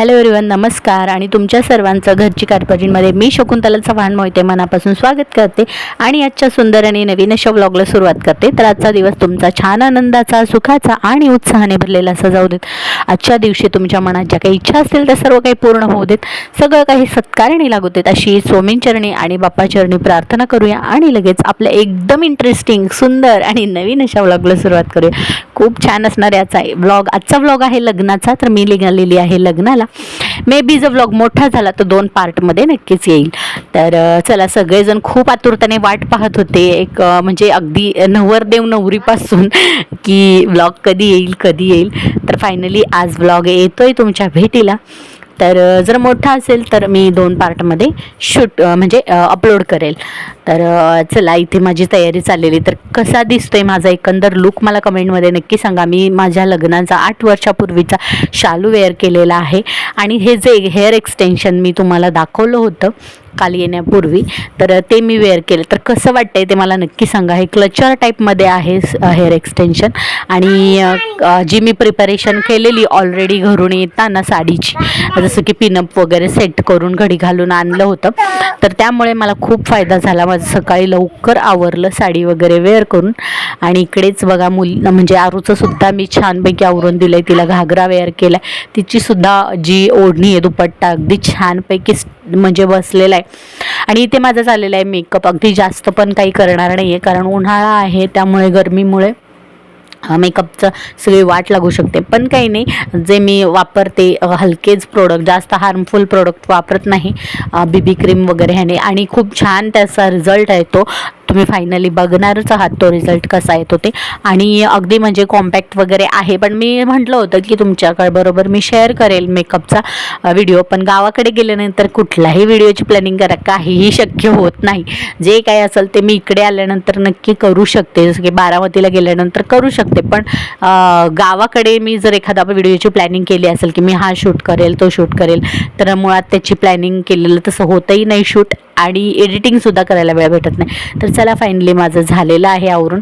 Hello everyone नमस्कार. आणि तुमच्या सर्वांचं घरची कारभारीमध्ये मी शकुंतला चव्हाण मोहिते मनापासून स्वागत करते आणि आजच्या सुंदर आणि नवीन अशा व्लॉगला सुरुवात करते. तर आजचा दिवस तुमचा छान आनंदाचा सुखाचा आणि उत्साहाने भरलेला असा जाऊ देत. आजच्या दिवशी तुमच्या मनात ज्या काही इच्छा असतील त्या सर्व काही पूर्ण होऊ देत. सगळं काही सत्कारणी लागू देत. अशी स्वामींचरणी आणि बाप्पाचरणी प्रार्थना करूया आणि लगेच आपल्या एकदम इंटरेस्टिंग सुंदर आणि नवीन अशा ब्लॉगला सुरुवात करूया. खूप छान असणार याचा आहे व्लॉग आजचा व्लॉग आहे लग्नाचा तर मी लिहिलेली आहे लग्नाला. मे बी जर व्लॉग मोठा झाला तर दोन पार्टमध्ये नक्कीच येईल. तर चला सगळेजण खूप आतुरतेने वाट पाहत होते. एक म्हणजे अगदी नवरदेव नवरीपासून की व्लॉग कधी येईल कधी येईल. तर फायनली आज व्लॉग येतोय तुमच्या भेटीला. तर जर मोठा असेल तर मी दोन पार्टमध्ये शूट म्हणजे अपलोड करेल. तर चला इथे माझी तयारी चाललेली तर कसा दिसतोय माझा एकंदर लुक मला कमेंटमध्ये नक्की सांगा. मी माझ्या लग्नाचा आठ वर्षापूर्वीचा शालू वेअर केलेला आहे. आणि हे जे हेअर एक्सटेन्शन मी तुम्हाला दाखवलं होतं काल येण्यापूर्वी. तर ते मी वेअर केलं. तर कसं वाटतंय ते मला नक्की सांगा. हे क्लचर टाईपमध्ये आहे हेअर एक्सटेन्शन आणि जी मी प्रिपरेशन केलेली ऑलरेडी घरून येताना साडीची. जसं की पिनअप वगैरे सेट करून घडी घालून आणलं होतं. तर त्यामुळे मला खूप फायदा झाला. माझं सकाळी लवकर आवरलं साडी वगैरे वेअर करून. आणि इकडेच बघा मुल म्हणजे आरूचं सुद्धा मी छानपैकी आवरून दिलं आहे तिला घागरा वेअर केला आहे तिची सुद्धा जी ओढणी आहे दुपट्टा अगदी छानपैकी म्हणजे बसलेला आहे. आणि इथे माझा झालेलं आहे मेकअप अगदी जास्त पण काही करणार नाही आहे कारण उन्हाळा आहे त्यामुळे गरमीमुळे. मेकअपचं सगळी वाट लागू शकते. पण काही नाही जे मी वापरते हलकेच प्रोडक्ट जास्त हार्मफुल प्रोडक्ट वापरत नाही. बीबी क्रीम वगैरे ह्याने. आणि खूप छान त्याचा रिझल्ट आहे तो. तुम्ही फायनली बघणारच आहात तो रिझल्ट कसा येतो ते. आणि अगदी म्हणजे कॉम्पॅक्ट वगैरे आहे. पण मी म्हटलं होतं की तुमच्याकडे बरोबर मी शेअर करेल मेकअपचा व्हिडिओ पण गावाकडे गेल्यानंतर कुठलाही व्हिडिओची प्लॅनिंग करा. काहीही शक्य होत नाही. जे काही असेल ते मी इकडे आल्यानंतर नक्की करू शकते. जसं की बारामतीला गेल्यानंतर करू शकते. पण गावाकडे मी जर एखादा व्हिडिओची प्लॅनिंग केली असेल की मी हा शूट करेल तो शूट करेल तर मुळात त्याची प्लॅनिंग केलेलं तसं होतही नाही शूट आणि एडिटिंगसुद्धा करायला वेळ भेटत नाही. तर चला फायनली माझं झालेलं आहे आवरून.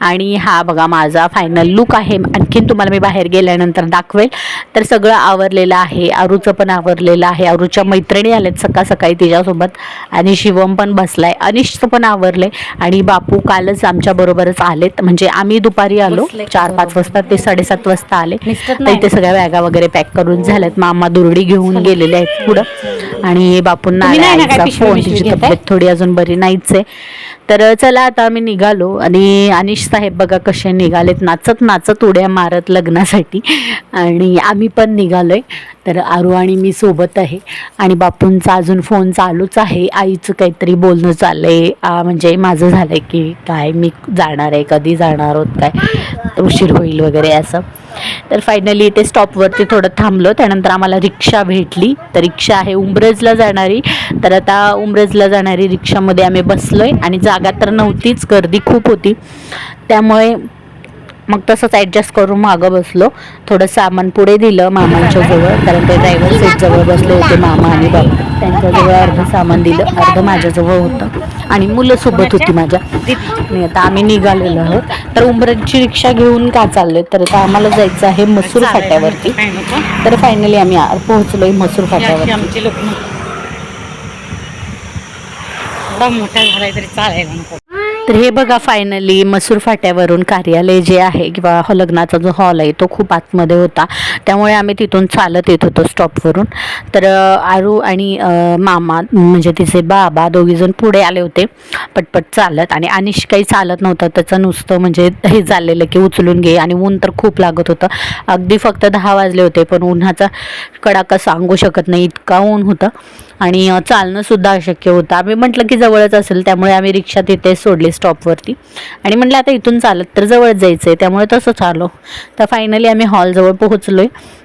आणि हा बघा माझा फायनल लुक आहे. आणखीन तुम्हाला मी बाहेर गेल्यानंतर दाखवेल. तर सगळं आवरलेलं आहे. आरूचं पण आवरलेलं आहे. आरूच्या मैत्रिणी आल्यात सकाळ सकाळी तिच्यासोबत. आणि शिवम पण बसलाय. अनिशचं पण आवरलंय. आणि बापू कालच आमच्याबरोबरच आलेत. म्हणजे आम्ही दुपारी आलो. चार पाच वाजता ते साडेसात वाजता आले. तर इथे सगळ्या बॅगा वगैरे पॅक करून झाल्यात. मामा दुरडी घेऊन गेलेले आहेत पुढं. आणि बापूंना फोन तिची? तब्येत थोडी अजून बरी नाहीच आहे. तर चला आता आम्ही निघालो. आणि अनिश साहेब बघा कसे निघालेत. नाचत नाचत उड्या मारत लग्नासाठी. आणि आम्ही पण निघालो आहे तर आरू आणि मी सोबत आहे. आणि बापूंचा अजून फोन चालूच आहे. आईचं काहीतरी बोलणं चाललं आहे म्हणजे माझं झालं आहे की काय मी जाणार आहे कधी जाणार आहोत काय? उशीर होईल वगैरे असं. तर फायनली इथे स्टॉपवरती थोडं थांबलो. त्यानंतर आम्हाला रिक्षा भेटली. तर रिक्षा आहे उमरजला जाणारी. तर आता उमरजला जाणारी रिक्षामध्ये आम्ही बसलो आहे आणि जागा तर नव्हतीच गर्दी खूप होती. त्यामुळे मग तसंच ॲडजस्ट करून मागं बसलो. थोडं सामान पुढे दिलं मामांच्या जवळ कारण ते ड्रायव्हर सीट जवळ बसले होते मामा आणि बाबा. त्यांच्याजवळ अर्ध सामान दिलं अर्ध माझ्याजवळ होतं. आणि मुलं सोबत होती माझ्या. आणि आता आम्ही निघालेलो आहोत. तर उमरजची रिक्षा घेऊन का चाललोय? तर आता आम्हाला जायचं आहे मसूर फाट्यावरती. तर फायनली आम्ही पोहोचलोय मसूर फाट्यावरती. मोठा झालाय तरी चालायला नको. तर हे बघा फायनली मसूर फाट्यावरून कार्यालय जे आहे किंवा लग्नाचा जो हॉल आहे तो खूप आतमध्ये होता. त्यामुळे आम्ही तिथून चालत येत होतो स्टॉपवरून तर आरू आणि मामा म्हणजे तिचे बाबा दोघीजण पुढे आले होते. पटपट चालत आणि अनिश काही चालत नव्हतं. त्याचं नुसतं म्हणजे हे चाललेलं की उचलून घे आणि ऊन तर खूप लागत होतं. अगदी फक्त दहा वाजले होते पण उन्हाचा कडाका सांगू शकत नाही इतका ऊन होतं. आणि चालणंसुद्धा अशक्य होतं. आम्ही म्हटलं की जवळच असेल त्यामुळे आम्ही रिक्षा तिथे सोडली स्टॉपवरती. आणि म्हटलं आता इथून चालत तर जवळच जायचं आहे त्यामुळे तसंच आलो तर फायनली आम्ही हॉलजवळ पोहोचलो आहे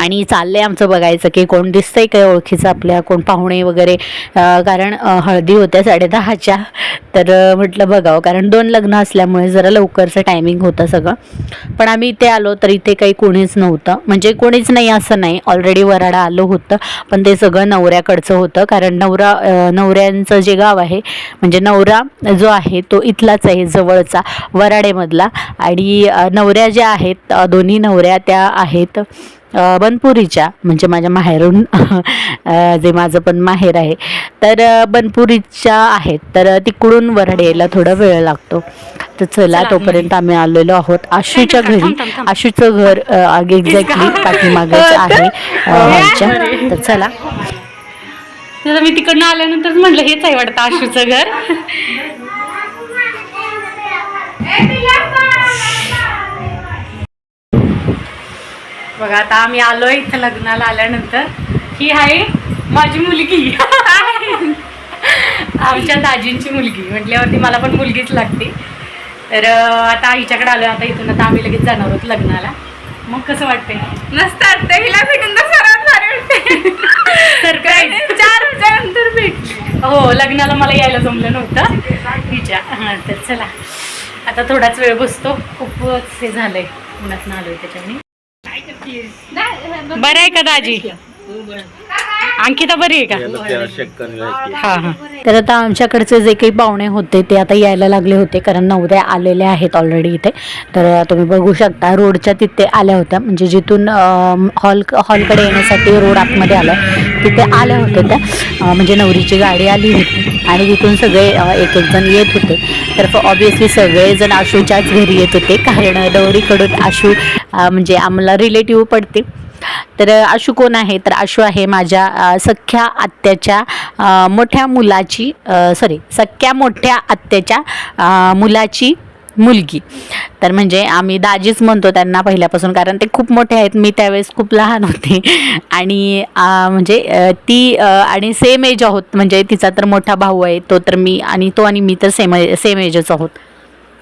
आणि चाललं आहे आमचं बघायचं की कोण दिसतंय काय ओळखीचं आपल्या कोण पाहुणे वगैरे. कारण हळदी होत्या साडेदहाच्या तर म्हटलं बघावं कारण दोन लग्न असल्यामुळे जरा लवकरचं टायमिंग होतं सगळं. पण आम्ही इथे आलो तर इथे काही कोणीच नव्हतं. म्हणजे कोणीच नाही असं नाही. ऑलरेडी वराडा आलो होतं. पण ते सगळं नवऱ्याकडचं होतं. कारण नवरा नवऱ्यांचं जे गाव आहे म्हणजे नवरा जो आहे तो इथलाच आहे जवळचा वराडेमधला. आणि नवऱ्या ज्या आहेत दोन्ही नवऱ्या त्या आहेत. बनपुरीच्या म्हणजे माझ्या माहेरून जे माझं पण माहेर आहे. तर बनपुरीच्या आहेत. तर तिकडून वराड यायला थोडा वेळ लागतो. तर चला तोपर्यंत आम्ही आलेलो आहोत. आशूच्या घरी. आशूचं घर एक्झॅक्टली पाठीमागेच आहे अ, हॉलच्या तर चला. मी तिकडनं आल्यानंतर म्हटलं हेच आहे वाटतं आशूचं घर. बघा आता आम्ही आलोय इथं लग्नाला आल्यानंतर. ही आहे माझी मुलगी. आमच्या दाजींची मुलगी. म्हटल्यावरती मला पण मुलगीच लागते. तर आता हिच्याकडे आलोय. आता इथून आता आम्ही लगेच जाणार आहोत लग्नाला. मग कसं वाटतंय? मस्त वाटतं हिला भेटून तर सर्वात भारी वाटते सरप्राईज चार वर्षानंतर भेटली. हो लग्नाला मला यायला जमलं नव्हतं. तिच्या हां तर चला. आता थोडाच वेळ बसतो. खूपच हे झालंय. उन्हात आलोय त्याच्याने बरं आहे का दाजी? अंकिता बरी आहे का? हा हा. तर आता आमच्याकडचे जे काही पाहुणे होते ते आता यायला लागले होते कारण नवऱ्या आलेल्या आहेत ऑलरेडी इथे. तर तुम्ही बघू शकता रोडच्या तिथे आल्या होत्या. म्हणजे जिथून हॉल हॉलकडे येण्यासाठी रोड आतमध्ये आला तिथे आल्या होत्या त्या. म्हणजे नवरीची गाडी आली होती. आणि तिथून सगळे एक एक जण येत होते. तर ऑब्वियसली सगळेजण आशूच्याच घरी येत होते. कारण डवरीकडून आशू म्हणजे आम्हाला रिलेटिव्ह पडते. तर आशू कोण आहे? तर आशू आहे माझ्या सख्ख्या सख्या आत्याच्या मोठ्या मुलाची सॉरी सख्या मोठ्या आत्याच्या मुलाची मुलगी. तर म्हणजे आम्ही दाजीच म्हणतो त्यांना पहिल्यापासून कारण ते खूप मोठे आहेत. मी त्यावेळेस खूप लहान होते. आणि म्हणजे ती आणि सेम एज आहोत. म्हणजे तिचा तर मोठा भाऊ आहे तो तर मी आणि तो आणि मी तर सेम सेम एजच आहोत.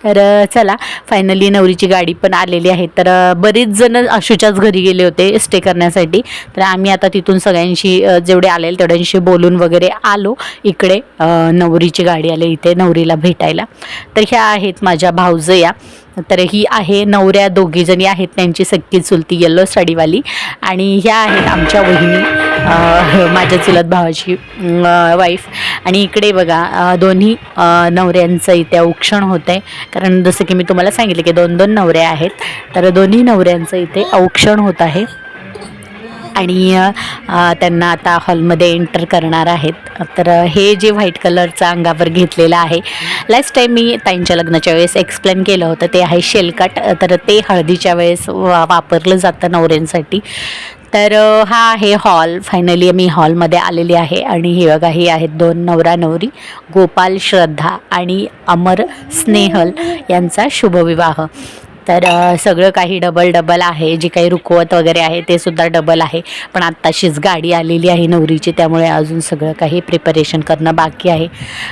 तर चला फायनली नवरीची गाडी पण आलेली आहे. तर बरेच जण आशूच्याच घरी गेले होते स्टे करण्यासाठी. तर आम्ही आता तिथून सगळ्यांशी जेवढे आलेले तेवढ्यांशी बोलून वगैरे आलो. इकडे नवरीची गाडी आली इथे नवरीला भेटायला. तर ह्या आहेत माझ्या भाऊजया. तर ही आहे नवऱ्या दोघीजणी आहेत त्यांची सख्खी चुलती येलो साडीवाली. आणि ह्या आहेत आमच्या वहिनी माझ्या चुलत भावाची वाईफ आणि इकडे बघा दोन्ही नवऱ्यांचं इथे औक्षण होतं आहे कारण जसं की मी तुम्हाला सांगितलं की दोन दोन नवऱ्या आहेत. तर दोन्ही नवऱ्यांचं इथे औक्षण होत आहे. आणि त्यांना आता हॉलमध्ये एंटर करणार आहेत. तर हे जे व्हाईट कलरचं अंगावर घेतलेलं आहे. लास्ट टाईम मी ताईंच्या लग्नाच्या वेळेस एक्सप्लेन केलं होतं ते आहे शेलकाट. तर ते हळदीच्या वेळेस वा वापरलं जातं नवऱ्यांसाठी. तर हा आहे हॉल. फायनली मी हॉलमध्ये आलेली आहे. आणि हे बघा हे आहेत दोन नवरा नवरी गोपाल श्रद्धा आणि अमर स्नेहल यांचा शुभविवाह. तर सगळं काही डबल डबल आहे. जे काही रुकवत वगैरे आहे ते सुद्धा डबल आहे. पण आत्ताशीच गाडी आलेली आहे नवरीची त्यामुळे अजून सगळं काही प्रिपरेशन करणं बाकी आहे.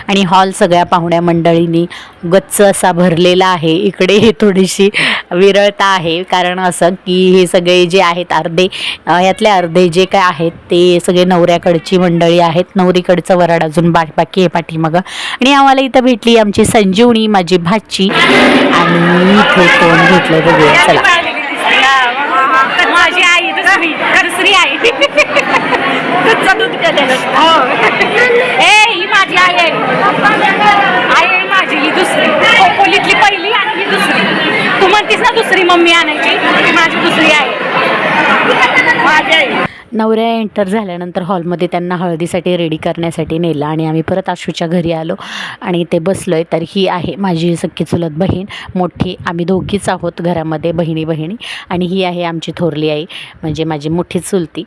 आणि हॉल सगळ्या पाहुण्या मंडळींनी गच्च असा भरलेला आहे. इकडे हे थोडीशी विरळता आहे. कारण असं की हे सगळे जे आहेत अर्धे यातले अर्धे जे काय आहेत ते सगळे नवऱ्याकडची मंडळी आहेत. नवरीकडचं वराड अजून बा बाकी आहे पाठीमागं. आणि आम्हाला इथं भेटली आमची संजीवनी माझी भाची. आणि इथे फोन भेटलं बघूया. चला. माझी आई दुसरी आई दूधचं दूध केलेलं हो ए ही माझी आई आहे आई आहे माझी ही दुसरी खोपोलीतली पहिली आणि ही दुसरी तू म्हणतीस ना दुसरी मम्मी आणायची ही माझी दुसरी आई माझी आई नवऱ्या एंटर झाल्यानंतर हॉलमध्ये त्यांना हळदीसाठी रेडी करण्यासाठी नेलं आणि आम्ही परत आशूच्या घरी आलो आणि ते बसलो आहे तर ही आहे माझी सख्खी चुलत बहीण. मोठी आम्ही दोघीच आहोत घरामध्ये बहिणी बहिणी आणि ही आहे आमची थोरली आई म्हणजे माझी मोठी चुलती.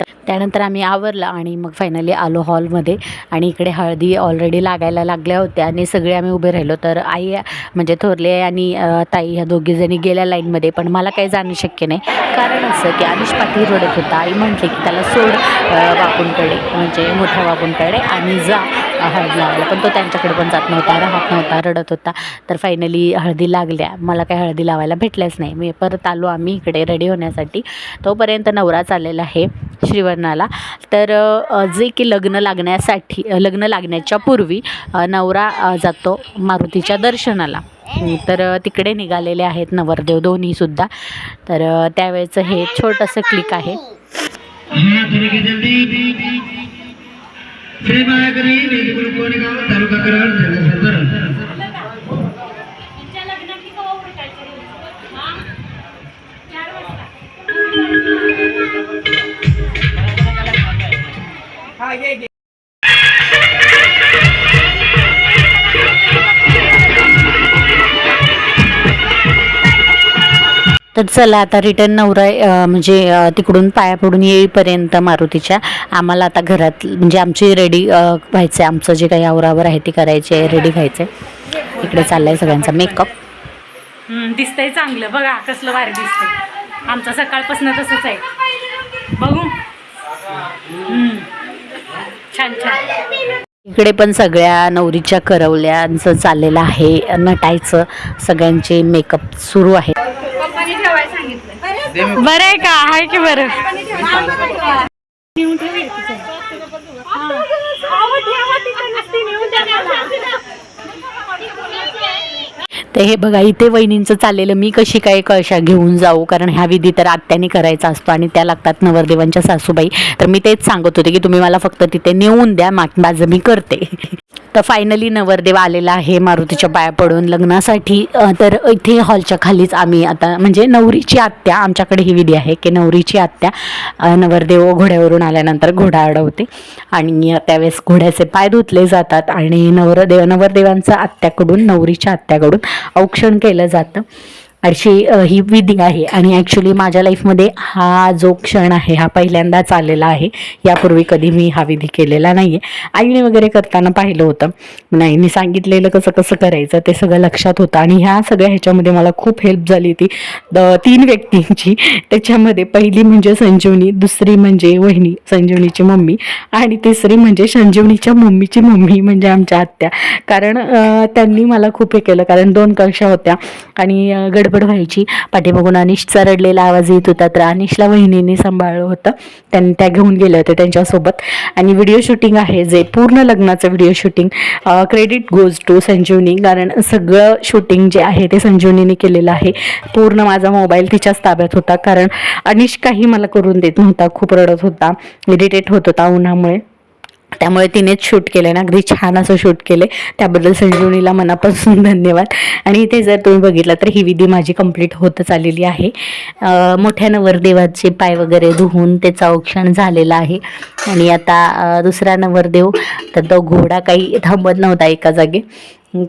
तर त्यानंतर आम्ही आवरलं आणि मग फायनली आलो हॉलमध्ये आणि इकडे हळदी ऑलरेडी लागायला लागल्या होत्या आणि सगळे आम्ही उभे राहिलो. तर आई म्हणजे थोरली आई आणि ताई ह्या दोघीजणी गेल्या लाईनमध्ये पण मला काही जाणं शक्य नाही. कारण असं की अनुष पाटील रडत होता. आई म्हटली की त्याला सोड अ, बापूंकडे म्हणजे मोठ्या बापूंकडे आणि जा हळद लावायला. पण तो त्यांच्याकडे पण जात नव्हता राहत नव्हता रडत होता. तर फायनली हळदी लागल्या. मला काही हळदी लावायला भेटल्याच नाही. मी परत आलो आम्ही इकडे रेडी होण्यासाठी. तोपर्यंत नवरा चाललेला आहे श्रीवर्णाला. तर जे की लग्न लागण्यासाठी लग्न लागण्याच्या पूर्वी नवरा जातो मारुतीच्या दर्शनाला. तर तिकडे निघालेले आहेत नवरदेव दोन्हीसुद्धा. तर त्यावेळेचं हे छोटंसं क्लिक आहे. हां तरीकी जल्दी। फिर आ करी मेरी गुरु को निकाल तरबकरा करार सेतर सदर लगना तर चला आता रिटर्न नवरा म्हणजे तिकडून पाया पडून येईपर्यंत मारुतीच्या आम्हाला आता घरात म्हणजे आमची रेडी व्हायचं आहे आमचं जे काही आवरावर आहे ते करायचे आहे रेडी व्हायचं आहे इकडे चाललाय सगळ्यांचा मेकअप दिसतंय चांगलं. बघा कसलं भारी दिसतंय. आमचं सकाळपासून तसंच आहे. बघू. छान छान. इकडे पण सगळ्या नवरीच्या करवल्यांचं चाललेलं आहे. नटायचं. सगळ्यांचे मेकअप सुरू आहे. बरं आहे का? आहे की बरं? तर हे बघा इथे वहिनींचं चाललेलं मी कशी काय कशा घेऊन जाऊ? कारण ह्या विधी तर आत्याने करायचा असतो आणि त्या लागतात नवरदेवांच्या सासूबाई. तर मी तेच सांगत होते की तुम्ही मला फक्त तिथे नेऊन द्या माझं मी करते. तर फायनली नवरदेव आलेला आहे मारुतीच्या पाया पडून लग्नासाठी. तर इथे हॉलच्या खालीच आम्ही आता म्हणजे नवरीची आत्या आमच्याकडे ही विधी आहे की नवरीची आत्या नवरदेव घोड्यावरून आल्यानंतर घोडा अडवते. आणि त्यावेळेस घोड्याचे पाय धुतले जातात आणि नवरदेव नवरदेवांचं आत्याकडून नवरीच्या आत्याकडून औक्षण केलं जातं. अशी ही विधी आहे. आणि ॲक्च्युली माझ्या लाईफमध्ये हा जो क्षण आहे हा पहिल्यांदाच आलेला आहे. यापूर्वी कधी मी हा विधी केलेला नाही आहे आईने वगैरे करताना पाहिलं होतं. नाही मी सांगितलेलं कसं कसं करायचं ते सगळं लक्षात होतं. आणि ह्या सगळ्या ह्याच्यामध्ये मला खूप हेल्प झाली ती द- तीन व्यक्तींची. त्याच्यामध्ये पहिली म्हणजे संजीवनी दुसरी म्हणजे वहिनी संजीवनीची मम्मी. आणि तिसरी म्हणजे संजीवनीच्या मम्मीची मम्मी म्हणजे आमच्या आत्या. कारण त्यांनी मला खूप हे केलं. कारण दोन कक्षा होत्या. आणि गड गडबड व्हायची. पाठीमागून अनिशचा रडलेला आवाज येत होता. तर अनिशला वहिनीने सांभाळलं होतं. त्यांनी त्या घेऊन गेल्या होत्या त्यांच्यासोबत. आणि व्हिडिओ शूटिंग आहे जे पूर्ण लग्नाचं video shooting credit goes to Sanjivani. कारण सगळं शूटिंग जे आहे ते संजीवनीने केलेलं आहे. पूर्ण माझा मोबाईल तिच्याच ताब्यात होता. कारण अनिश काही मला करून देत नव्हता. खूप रडत होता. इरिटेट होत होता उन्हामुळे. त्यामुळे तिनेच शूट केलं ना. अगदी छान असं शूट केले त्याबद्दल संजीवनीला मनापासून धन्यवाद. आणि इथे जर तुम्ही बघितलं तर ही विधी माझी कंप्लीट होतच आलेली आहे. मोठ्या नवरदेवाचे पाय वगैरे धुवून त्याचं औक्षण झालेलं आहे. आणि आता दुसरा नवरदेव तर तो घोडा काही थांबत नव्हता एका जागी.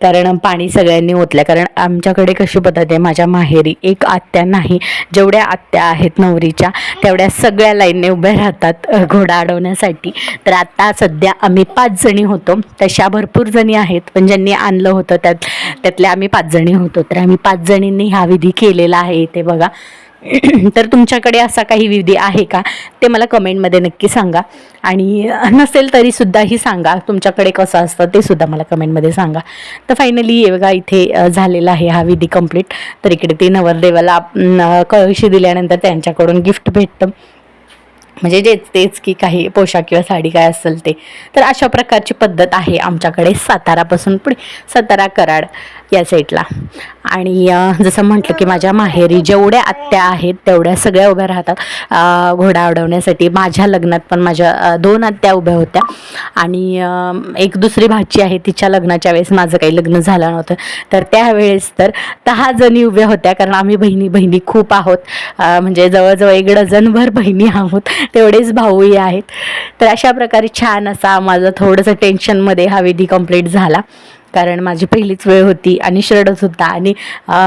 कारण पाणी सगळ्यांनी ओतलं. कारण आमच्याकडे कशी पद्धत आहे माझ्या माहेरी एक आत्या नाही जेवढ्या आत्या आहेत नवरीच्या तेवढ्या सगळ्या लाईनने उभ्या राहतात घोडा अडवण्यासाठी. तर आता सध्या आम्ही पाच जणी होतो. तशा भरपूर जणी आहेत पण ज्यांनी आणलं होतं त्यात त्यातल्या आम्ही पाच जणी होतो. तर आम्ही पाच जणींनी हा विधी केलेला आहे इथे बघा. तर तुमच्याकडे असा काही विधी आहे का? ते मला कमेंटमध्ये नक्की सांगा. आणि नसेल तरी सुद्धाही सांगा तुमच्याकडे कसं असतं ते सुद्धा मला कमेंटमध्ये सांगा. तर फायनली हे बघा इथे झालेला आहे हा विधी कंप्लीट तर इकडे ते नवरदेवाला कळशी दिल्यानंतर त्यांच्याकडून गिफ्ट भेटतं. म्हणजे जेच तेच की काही पोशाख किंवा साडी काय असेल ते. तर अशा प्रकारची पद्धत आहे आमच्याकडे सातारापासून पुढे. सातारा कराड या साईडला आणि जसं म्हटलं की माझ्या माहेरी जेवढ्या आत्या आहेत तेवढ्या सगळ्या उभ्या राहतात. घोडा अडवण्यासाठी माझ्या लग्नात पण माझ्या दोन आत्या उभ्या होत्या. आणि एक दुसरी भाची आहे तिच्या लग्नाच्या वेळेस माझं काही लग्न झालं नव्हतं. तर त्यावेळेस तर दहा जणी उभ्या होत्या कारण आम्ही बहिणी बहिणी खूप आहोत. म्हणजे जवळजवळ एक डझनभर बहिणी आहोत. तेवढेच भाऊही आहेत. तर अशा प्रकारे छान असा माझा थोडंसं टेन्शनमध्ये हा विधी कंप्लीट झाला. कारण माझी पहिलीच वेळ होती आणि शरडच होता आणि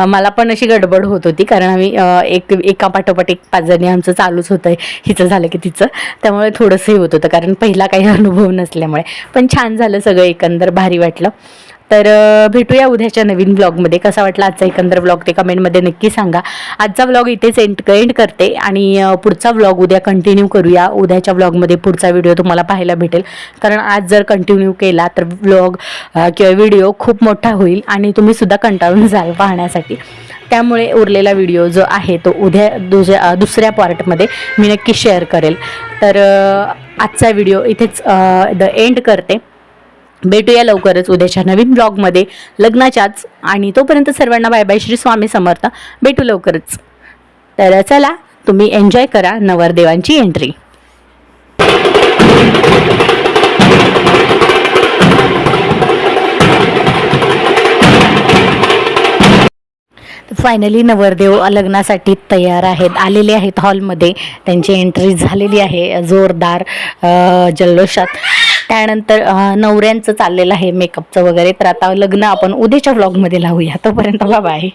मला पण अशी गडबड होत होती. कारण आम्ही एक एका पाठोपाठ एक पाच जणी आमचं चालूच होतं. हिचं झालं की तिचं. त्यामुळे थोडंसं हे होत होतं. कारण पहिला काही अनुभव नसल्यामुळे. पण छान झालं सगळं एकंदर. भारी वाटलं. तर भेटूया उद्याच्या नवीन ब्लॉगमध्ये कसा वाटला आजचा एकंदर ब्लॉग ते कमेंटमध्ये नक्की सांगा. आजचा ब्लॉग इथेच एंड एंड करते आणि पुढचा ब्लॉग उद्या कंटिन्यू करूया. उद्याच्या ब्लॉगमध्ये पुढचा व्हिडिओ तुम्हाला पाहायला भेटेल. कारण आज जर कंटिन्यू केला तर ब्लॉग किंवा व्हिडिओ खूप मोठा होईल आणि तुम्हीसुद्धा कंटाळून जाल पाहण्यासाठी. त्यामुळे उरलेला व्हिडिओ जो आहे तो उद्या दुसऱ्या दुसऱ्या पार्टमध्ये मी नक्की शेअर करेल. तर आजचा व्हिडिओ इथेच द एंड करते. भेटूया लवकरच उद्याच्या नवीन ब्लॉगमध्ये. लग्नाच्याच आणि तोपर्यंत सर्वांना बाय बाय श्री स्वामी समर्थ. भेटू लवकरच. तर चला तुम्ही एन्जॉय करा नवरदेवांची एंट्री फायनली नवरदेव लग्नासाठी तयार आहेत. आलेले आहेत हॉलमध्ये त्यांची एंट्री झालेली आहे. जोरदार जल्लोषात. त्यानंतर नवऱ्यांचं चाललेलं आहे मेकअपचं वगैरे. तर आता लग्न आपण उद्याच्या व्लॉगमध्ये लावूया. तोपर्यंत बाय